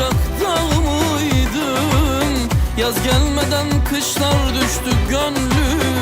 sıcak dağ mıydın? Yaz gelmeden kışlar düştü gönlüm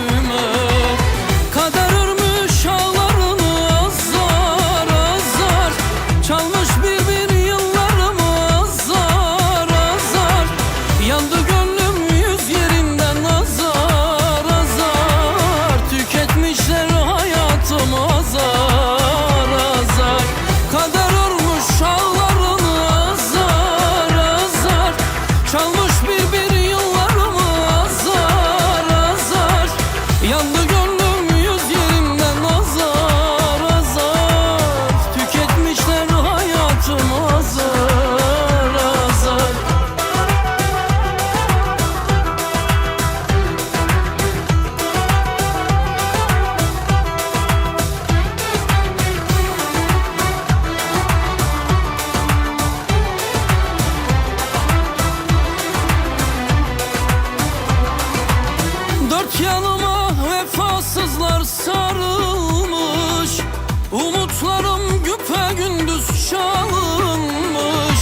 Yanıma vefasızlar sarılmış. Umutlarım güpe gündüz çalınmış.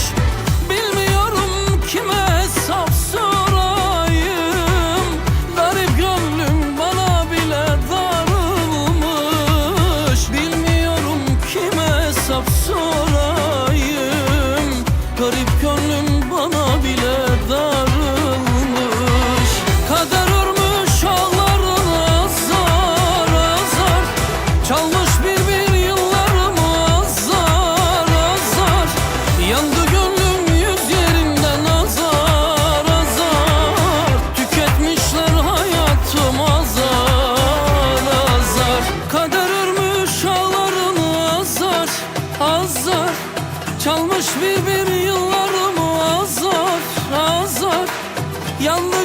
Bilmiyorum kime hesap sorayım. Garip gönlüm bana bile darılmış. Bilmiyorum kime hesap sorayım. Çalmış bir bir yıllarımı azar azar. Yandı